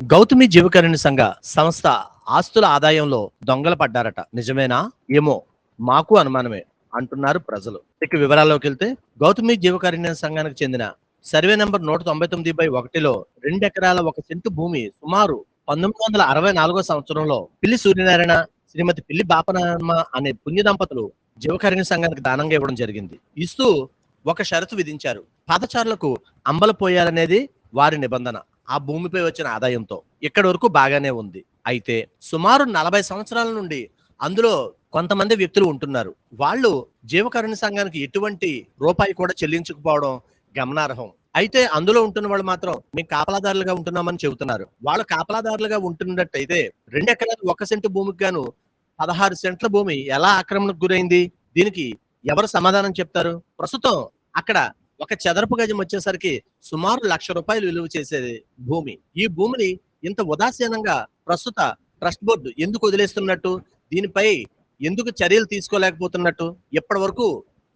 గౌతమి జీవకరణి సంఘ సంస్థ ఆస్తుల ఆదాయంలో దొంగలు పడ్డారట. నిజమేనా? ఏమో మాకు అనుమానమే అంటున్నారు ప్రజలు. ఇక వివరాల్లోకి వెళ్తే గౌతమి జీవకారుణ్య సంఘానికి చెందిన సర్వే నంబర్ నూట తొంభై తొమ్మిది బై ఒకటిలో రెండు ఎకరాల ఒక సెంటు భూమి సుమారు పంతొమ్మిది వందల అరవై నాలుగో సంవత్సరంలో పిల్లి సూర్యనారాయణ శ్రీమతి పిల్లి బాపనమ్మ అనే పుణ్య దంపతులు జీవకారుణ్య సంఘానికి దానంగా ఇవ్వడం జరిగింది. ఇస్తూ ఒక షరతు విధించారు. పాదచారులకు అంబలు పోయాలనేది వారి నిబంధన. ఆ భూమిపై వచ్చిన ఆదాయంతో ఇక్కడి వరకు బాగానే ఉంది. అయితే సుమారు నలభై సంవత్సరాల నుండి అందులో కొంతమంది వ్యక్తులు ఉంటున్నారు. వాళ్ళు జీవకరుణ సంఘానికి ఎటువంటి రూపాయి కూడా చెల్లించకపోవడం గమనార్హం. అయితే అందులో ఉంటున్న వాళ్ళు మాత్రం మేము కాపలాదారులుగా ఉంటున్నామని చెబుతున్నారు. వాళ్ళు కాపలాదారులుగా ఉంటున్నట్టయితే రెండు ఎకరాలు ఒక సెంటు భూమికి గాను పదహారు సెంట్ల భూమి ఎలా ఆక్రమణకు గురైంది? దీనికి ఎవరు సమాధానం చెప్తారు? ప్రస్తుతం అక్కడ ఒక చదరపు గజం వచ్చేసరికి సుమారు లక్ష రూపాయలు విలువ చేసేది భూమి. ఈ భూమిని ఇంత ఉదాసీనంగా ప్రస్తుత ట్రస్ట్ బోర్డు ఎందుకు వదిలేస్తున్నట్టు? దీనిపై ఎందుకు చర్యలు తీసుకోలేకపోతున్నట్టు? ఇప్పటి వరకు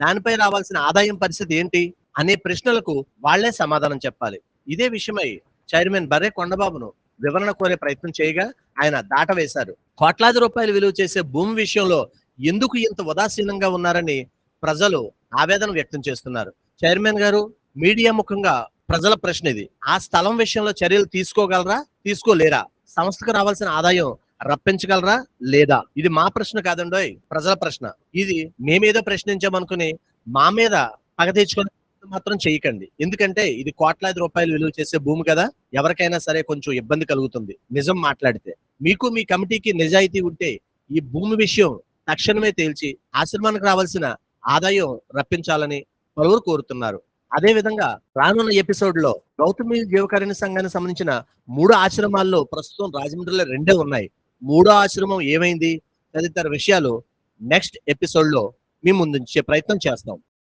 దానిపై రావాల్సిన ఆదాయం పరిస్థితి ఏంటి? అనే ప్రశ్నలకు వాళ్ళే సమాధానం చెప్పాలి. ఇదే విషయమై చైర్మన్ బర్రె కొండబాబును వివరణ కోరే ప్రయత్నం చేయగా ఆయన దాట వేశారు. కోట్లాది రూపాయలు విలువ చేసే భూమి విషయంలో ఎందుకు ఇంత ఉదాసీనంగా ఉన్నారని ప్రజలు ఆవేదన వ్యక్తం చేస్తున్నారు. చైర్మన్ గారు మీడియా ముఖంగా ప్రజల ప్రశ్న ఇది. ఆ స్థలం విషయంలో చర్యలు తీసుకోగలరా? తీసుకోలేరా? సంస్థకు రావాల్సిన ఆదాయం రప్పించగలరా? లేదా? ఇది మా ప్రశ్న కాదండోయ్ ప్రజల ప్రశ్న. ఇది మేమేదో ప్రశ్నించామనుకుని మా మీద పగ తెచ్చుకొని మాత్రం చేయకండి. ఎందుకంటే ఇది కోట్లాది రూపాయలు విలువ చేసే భూమి కదా ఎవరికైనా సరే కొంచెం ఇబ్బంది కలుగుతుంది. నిజం మాట్లాడితే. మీకు మీ కమిటీకి నిజాయితీ ఉంటే ఈ భూమి విషయం తక్షణమే తేల్చి ఆశ్రమానికి రావాల్సిన ఆదాయం రప్పించాలని పలువురు కోరుతున్నారు. అదే విధంగా రానున్న ఎపిసోడ్లో గౌతమి జీవకారుణ్య సంఘానికి సంబంధించిన మూడు ఆశ్రమాల్లో ప్రస్తుతం రాజమండ్రిలో రెండే ఉన్నాయి. మూడో ఆశ్రమం ఏమైంది? తదితర విషయాలు నెక్స్ట్ ఎపిసోడ్లో మీ ముందుంచే ప్రయత్నం చేస్తాం.